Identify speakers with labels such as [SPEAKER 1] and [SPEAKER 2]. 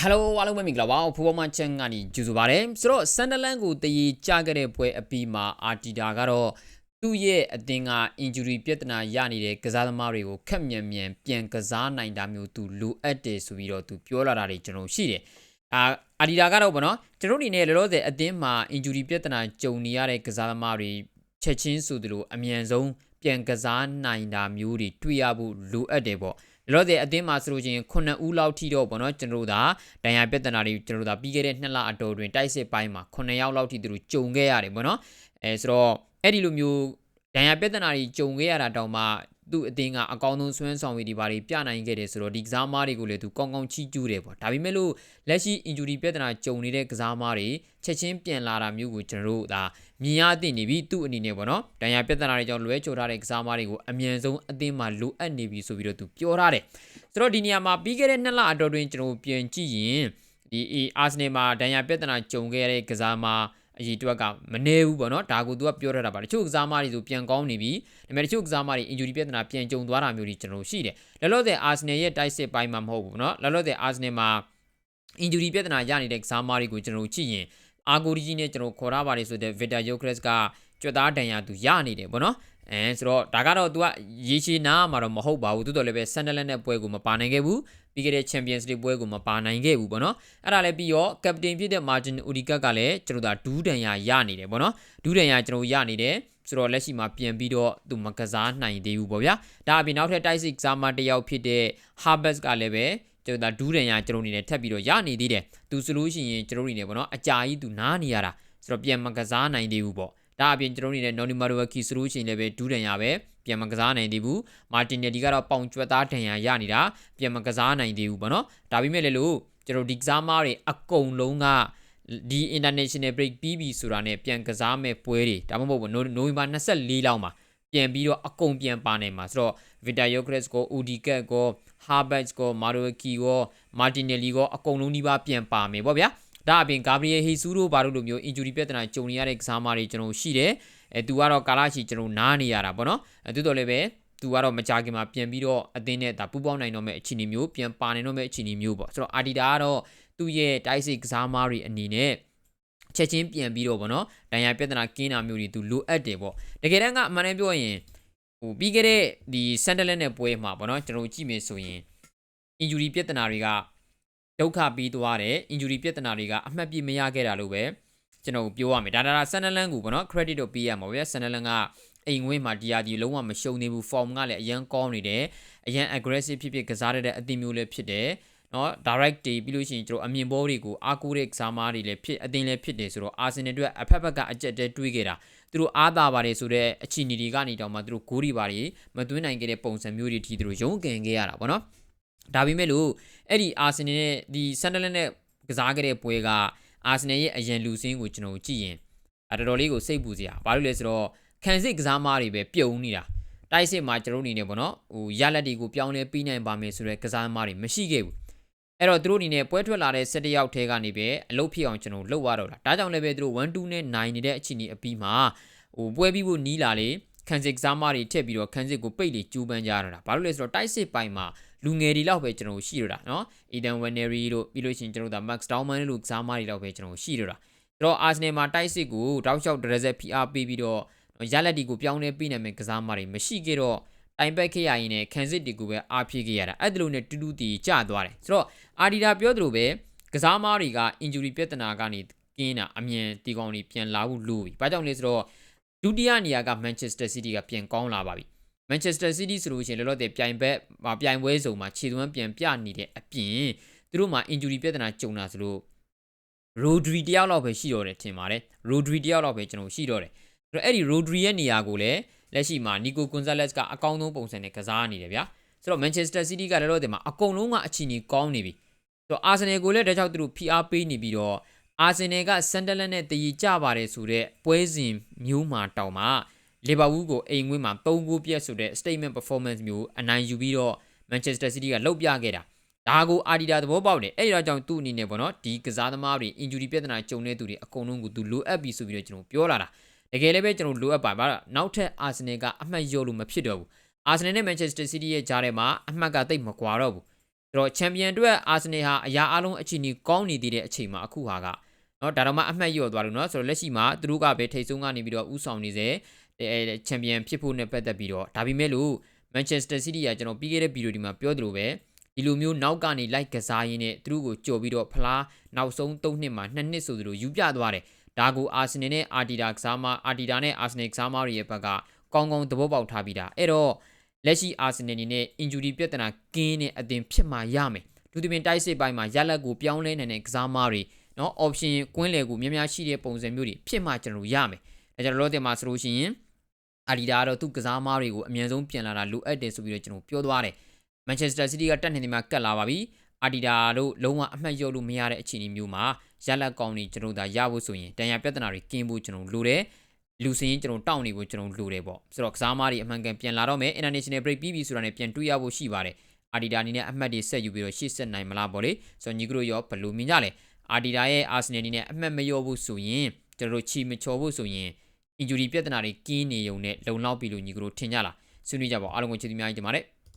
[SPEAKER 1] ဟယ်လိုအားလုံးပဲမင်္ဂလာပါဖူဘောမချန်ကနေကြိုဆိုပါရစေဆိုတော့ဆန်ဒလန်ကိုတည်ကြခဲ့တဲ့ပွဲအပြီးမှာအာတီတာကတော့သူ့ရဲ့အတင်းက injury ပြဿနာရနေတဲ့ကစားသမားတွေကိုခက်မြန်မြန်ပြန်ကစားနိုင်တာမျိုးသူလိုအပ်တယ်ဆိုပြီးတော့သူပြောလာတာတွေကျွန်တော်ရှိတယ်အာအာဒီတာကတော့ဗောနော်ကျွန်တော်အနေနဲ့လောလောဆယ်အတင်းမှာ injury ပြဿနာကြုံနေရတဲ့ကစားသမားတွေချက်ချင်းဆိုသလိုအမြန်ဆုံးပြန်ကစားနိုင်တာမျိုးတွေတွေ့ရဖို့လိုအပ်တယ်ပေါ့ လောဆယ်အသင်းမှာဆိုလို့ချင်း9ဦးလောက်ထိတော့ပေါ့နော်ကျွန်တော်တို့ဒါဒဏ်ရာပြဿနာတွေကျွန်တော်တို့ဒါပြီးခဲ့တဲ့နှစ်လအတော်တွင်တိုက်စစ်ပိုင်းမှာ9ယောက်လောက်ထိသူတို့ကြုံခဲ့ရတယ်ပေါ့နော်အဲဆိုတော့အဲ့ဒီလိုမျိုးဒဏ်ရာပြဿနာတွေကြုံခဲ့ရတာတောင်မှ သူ့အတင်းကအကောင်းဆုံးဆွမ်းဆောင်ရည်ဒီပါတွေပြနိုင်ခဲ့တယ်ဆိုတော့ဒီကစားမားတွေကိုလည်းသူကောင်းကောင်းချီးကျူးတယ်ပေါ့ဒါပေမဲ့လို့လက်ရှိ injury ပြဿနာကြုံနေတဲ့ကစားမားတွေချက်ချင်းပြန်လာတာမျိုးကိုကျွန်တော်တို့ဒါမြင်ရသိနေပြီသူ့အနေနဲ့ပေါ့နော်ဒဏ်ရာပြဿနာတွေကြောင့်လွဲချိုထားတဲ့ကစားမားတွေကိုအမြန်ဆုံးအသင်းမှာလိုအပ်နေပြီဆိုပြီးတော့သူပြောထားတယ်ဆိုတော့ဒီနေရာမှာပြီးခဲ့တဲ့နှစ်လအတော်တွင်ကျွန်တော်ပြန်ကြည့်ရင်ဒီအာဆနယ်မှာဒဏ်ရာပြဿနာကြုံခဲ့တဲ့ကစားမား အရေးတွက်ကမနေဘူးပေါ့နော်ဒါကိုသူကပြောထားတာပါတချို့ကစားမတွေဆိုပြန်ကောင်းနေပြီဒါပေမဲ့တချို့ကစားမတွေ injury ပြဿနာပြန်ကြုံသွားတာမျိုးတွေကျွန်တော်ရှိတယ်လောလောဆယ် Arsenal ရဲ့တိုက်စစ်ပိုင်းမှာမဟုတ်ဘူးပေါ့နော်လောလောဆယ် Arsenal မှာ injury ပြဿနာရနေတဲ့ကစားမတွေကိုကျွန်တော်ကြည့်ရင်အာဂိုရီဂျီနဲ့ကျွန်တော်ခေါ်ထားပါတယ်ဆိုတဲ့ Victor Gyökeres က ကြွသားတန်ရာသူရနေတယ်ပေါ့နော်အဲဆိုတော့ဒါကတော့ तू ကရေရှည်နာမှာတော့မဟုတ်ပါဘူးတိုးတော်လည်းပဲ Sunderland နဲ့ပွဲကိုမပါနိုင်ခဲ့ဘူးပြီးခဲ့တဲ့ Champions League ပွဲကိုမပါနိုင်ခဲ့ဘူးပေါ့နော်အဲ့ဒါလည်းပြီးတော့ captain ဖြစ်တဲ့ Martin Odegaard ကလည်းကျွန်တော်တို့ဒူးဒန်ရာရနေတယ်ပေါ့နော်ဒူးဒန်ရာကျွန်တော်ရနေတယ်ဆိုတော့လက်ရှိမှာပြန်ပြီးတော့သူမကစားနိုင်သေးဘူးပေါ့ဗျာဒါအပြင်နောက်ထပ်တိုက်စစ်ကစားမတစ်ယောက်ဖြစ်တဲ့ Harvest ကလည်းပဲကျွန်တော်ဒူးဒန်ရာကျွန်တော်အနေနဲ့ထပ်ပြီးတော့ရနေသေးတယ်သူဆိုလို့ရှိရင်ကျွန်တော်အနေနဲ့ပေါ့နော်အကြာကြီးသူနားနေရတာဆိုတော့ပြန်မကစားနိုင်သေးဘူးပေါ့ ဒါအပြင်ကျွန်တော်အနေနဲ့ Noni Madueke ဆိုလို့ရှိရင်လည်းပဲဒူးဒန်ရာပဲပြန်မကစားနိုင်သေးဘူးမာတင်နယ်ဒီကတော့ပေါင်ကျွတ်သားဒဏ်ရာရနေတာပြန်မကစားနိုင်သေးဘူးပေါ့နော်ဒါပေမဲ့လည်းလို့ကျွန်တော်ဒီကစားမားတွေအကုန်လုံးကဒီ international break ပြီးပြီဆိုတာနဲ့ပြန်ကစားမဲ့ပွဲတွေဒါမှမဟုတ်ဘူးနိုဝင်ဘာ24လောက်မှာပြန်ပြီးတော့အကုန်ပြန်ပါနိုင်မှာဆိုတော့ Victor Yokres ကို Udikat ကို Havertz ကို Madueke ကို Martinelli ကိုအကုန်လုံးဒီပါပြန်ပါမယ်ပေါ့ဗျာ ဒါအပြင်ဂါဘရီယယ်ဟီဆူးတို့ဘာလို့လိုမျိုး injury ပြဿနာကြုံနေရတဲ့ကစားမတွေကျွန်တော်ရှိတယ်အဲသူကတော့ကာလာချီကျွန်တော်နားနေရတာပေါ့နော်အဲသူတော်လည်းပဲသူကတော့မကြခင်မှာပြန်ပြီးတော့အသင်းနဲ့ဒါပူပေါင်းနိုင်တော့မဲ့အခြေအနေမျိုးပြန်ပါနိုင်တော့မဲ့အခြေအနေမျိုးပေါ့ဆိုတော့အာဒီတာကတော့သူ့ရဲ့တိုက်စစ်ကစားမားတွေအနေနဲ့ချက်ချင်းပြန်ပြီးတော့ဗောနော်ဒဏ်ရာပြဿနာကင်းတာမျိုးတွေသူလိုအပ်တယ်ပေါ့တကယ်တမ်းကအမှန်တမ်းပြောရင်ဟိုပြီးခဲ့တဲ့ဒီဆန်ဒလန်နဲ့ပွဲမှာဗောနော်ကျွန်တော်ကြည့်မယ်ဆိုရင် injury ပြဿနာတွေက ဒုက္ခပြီးသွားတယ် injury ပြဿနာတွေကအမှတ်ပြမရခဲ့တာလို့ပဲကျွန်တော်ပြောရမယ်ဒါဒါဆန်နလန်ကိုပေါ့နော် credit တော့ပေးရမှာဗျာဆန်နလန်ကအိမ်ဝင်းမှာဒီယာဒီလုံးဝမရှုံနေဘူး form ကလည်းအရန်ကောင်းနေတယ်အရန် aggressive ဖြစ်ဖြစ်ကစားရတဲ့အသင်းမျိုးလည်းဖြစ်တယ်နော် direct တွေပြီးလို့ရှိရင်ကျွန်တော်အမြင်ပေါ်တွေကိုအားကိုးတဲ့ကစားမားတွေလည်းဖြစ်အသင်းလည်းဖြစ်တယ်ဆိုတော့ Arsenal တို့အဖက်ဖက်ကအကြက်တဲတွေးခဲ့တာသူတို့အားသာပါတယ်ဆိုတော့အခြေအနေတွေကနေတောင်မှသူတို့ဂိုးတွေပါတွေမသွင်းနိုင်ခဲ့တဲ့ပုံစံမျိုးတွေထိသူတို့ရုံးကန်ခဲ့ရတာပေါ့နော် ဒါပေမဲ့လို့အဲ့ဒီ Arsenal နဲ့ဒီ Sunderland နဲ့ကစားခဲ့တဲ့ပွဲကအာဆင်နယ်ရဲ့အရန်လူစင်းကိုကျွန်တော်ကြည့်ရင်အတော်တော်လေးကိုစိတ်ပူစရာဘာလို့လဲဆိုတော့ခံစစ်ကစားမားတွေပဲပြုံနေတာတိုက်စစ်မှာကျွန်တော်အနေနဲ့ပေါ့နော်ဟိုရလက်တွေကိုပြောင်းလဲပြီးနိုင်ပါမယ်ဆိုတဲ့ကစားမားတွေမရှိခဲ့ဘူးအဲ့တော့သူတို့အနေနဲ့ပွဲထွက်လာတဲ့၁၁ယောက်ထဲကနေပဲအလုပ်ဖြစ်အောင်ကျွန်တော်လှုပ်ရတော့တာဒါကြောင့်လည်းပဲသူတို့1 2နဲ့9နေတဲ့အခြေအနေအပြီးမှာဟိုပွဲပြီးဖို့နီးလာလေ ခံစစ်ကစားမတွေထက်ပြီးတော့ခံစစ်ကိုပိတ်လေကျူးပန်းကြရတာဘာလို့လဲဆိုတော့တိုက်စစ်ပိုင်းမှာလူငယ်တွေလောက်ပဲကျွန်တော်ရှိရတာနော် Eden Wanery တို့ပြီးလို့ရှိရင်ကျွန်တော်တို့က Max Dauman တို့ကစားမတွေလောက်ပဲကျွန်တော်ရှိရတာဆိုတော့ Arsenal မှာတိုက်စစ်ကိုတောက်လျှောက်ဒရက်ဆက်ဖိအားပေးပြီးတော့ရလက်တီကိုပြောင်းလဲပေးနိုင်မယ့်ကစားမတွေမရှိခဲ့တော့တိုင်ပက်ခဲ့ရရင်လည်းခံစစ်တွေကိုပဲအားဖြည့်ခဲ့ရတာအဲ့ဒါလို့ ਨੇ တူးတူးတီကျသွားတယ်ဆိုတော့အာဒီတာပြောသလိုပဲကစားမတွေက injury ပြဿနာကနေကင်းတာအမြန်တီကောင်တွေပြန်လာဖို့လိုပြီ။ဘာကြောင့်လဲဆိုတော့ ဒုတိယနေရာက Manchester City ကပြန်ကောင်းလာပါပြီ။ Manchester City ဆိုလို့ရှိရင်လောလောဆယ်ပြိုင်ဘက်ပြိုင်ပွဲစုံမှာခြေသွမ်းပြန်ပြနေတဲ့အပြင်သူတို့မှာ injury ပြဿနာကြုံတာဆိုလို့ Rodri တယောက်လောက်ပဲရှိတော့တယ်ထင်ပါတယ် Rodri တယောက်လောက်ပဲကျွန်တော်ရှိတော့တယ်ဆိုတော့အဲ့ဒီ Rodri ရဲ့နေရာကိုလည်းလက်ရှိမှာ Nico Gonzalez ကအကောင်းဆုံးပုံစံနဲ့ကစားနေတယ်ဗျာဆိုတော့ Manchester City ကလည်းတော့ဒီမှာအကုန်လုံးကအခြေအနေကောင်းနေပြီဆိုတော့ Arsenal ကိုလည်းတခြားသူတို့ PR ပေးနေပြီးတော့ Arsenal က Sunderland နဲ့တည်ကြပါတယ်ဆိုတော့ပွဲစဉ်မျိုးမှာတောင်မှလီဗာပူးကိုအိမ်ဝင်းမှာ3ဂိုးပြတ်ဆိုတဲ့ statement performance မျိုးအနိုင်ယူပြီးတော့ Manchester City ကလှုပ်ပြခဲ့တာဒါကိုအာဒီတာသဘောပေါက်တယ်အဲ့ဒါကြောင့်သူ့အနေနဲ့ပေါ့နော်ဒီကစားသမားတွေ injury ပြဿနာကြုံတဲ့သူတွေအကုန်လုံးကိုသူလိုအပ်ပြီဆိုပြီးတော့ကျွန်တော်ပြောလာတာတကယ်လည်းပဲကျွန်တော်လိုအပ်ပါပါနောက်ထပ် Arsenal ကအမှတ်ရောလို့မဖြစ်တော့ဘူး Arsenal နဲ့ Manchester City ရဲ့ကြားထဲမှာအမှတ်ကတိတ်မကွာတော့ဘူးတော့ချန်ပီယံအတွက်အာဆင်နယ်ဟာအရာအလုံးအချီနီကောင်းနေသေးတဲ့အချိန်မှာအခုဟာက နော်ဒါတော့မှအမှတ်လျော့သွားလို့နော်ဆိုတော့လက်ရှိမှာသူတို့ကပဲထိတ်ဆုံးကနေပြီးတော့ဥဆောင်နေစေအဲချန်ပီယံဖြစ်ဖို့နဲ့ပတ်သက်ပြီးတော့ဒါပေမဲ့လို့ Manchester City ကကျွန်တော်ပြီးခဲ့တဲ့ဗီဒီယိုဒီမှာပြောသလိုပဲဒီလိုမျိုးနောက်ကနေလိုက်ကစားရင်းနဲ့သူတို့ကိုကြော်ပြီးတော့ဖလားနောက်ဆုံး၃နှစ်မှာ2နှစ်ဆိုသလိုယူပြသွားတယ်ဒါကိုအာဆင်နယ်နဲ့အာတီတာကစားမအာတီတာနဲ့အာဆင်နယ်ကစားမတွေရဲ့ဘက်ကကောင်းကောင်းသဘောပေါက်ထားပြီးတာအဲ့တော့လက်ရှိအာဆင်နယ်အနေနဲ့ injury ပြဿနာကင်းတဲ့အသင်ဖြစ်မှရမယ်သူတို့ပြင်တိုက်စစ်ပိုင်းမှာရလက်ကိုပြောင်းလဲနိုင်တဲ့ကစားမတွေ နော် option ကွင်းလေကိုများများရှိတဲ့ပုံစံမျိုးတွေဖြစ်မှကျွန်တော်တို့ရမယ်။ဒါကြောင့်လောတဲ့မှာဆိုလို့ရှိရင်အာဒီဒါကတော့သူ့ကစားမားတွေကိုအမြန်ဆုံးပြန်လာတာလိုအပ်တယ်ဆိုပြီးတော့ကျွန်တော်ပြောသွားတယ်။ Manchester City ကတက်နေတယ်မှာကတ်လာပါပြီ။အာဒီဒါတို့လုံးဝအမှတ်ရလို့မရတဲ့အခြေအနေမျိုးမှာရလက်ကောင်းတွေကျွန်တော်ဒါရဖို့ဆိုရင်တန်ရာပြဿနာတွေကင်းဖို့ကျွန်တော်လိုတယ်။လူစင်းကျွန်တော်တောင်းနေဖို့ကျွန်တော်လိုတယ်ပေါ့။ဆိုတော့ကစားမားတွေအမှန်ကန်ပြန်လာတော့မယ်။ International break ပြီးပြီဆိုတာနဲ့ပြန်တွေ့ရဖို့ရှိပါတယ်။အာဒီဒါအနေနဲ့အမှတ်တွေဆက်ယူပြီးတော့ရှေ့ဆက်နိုင်မလားပေါ့လေ။ဆိုတော့ညီကတို့ရောဘယ်လိုမြင်ကြလဲ။ အာဒီတာရဲ့အာဆင်နယ်အနေနဲ့အမှတ်မလျော့ဘူးဆိုရင်ကျွန်တော်တို့ချီမချော်ဖို့ဆိုရင် injury ပြဿနာတွေကင်းနေုံနဲ့လုံလောက်ပြီလို့ညီကတို့ထင်ကြလားဆွေးနွေးကြပါဦးအားလုံးကိုချစ်သူများကြီးတင်ပါတယ်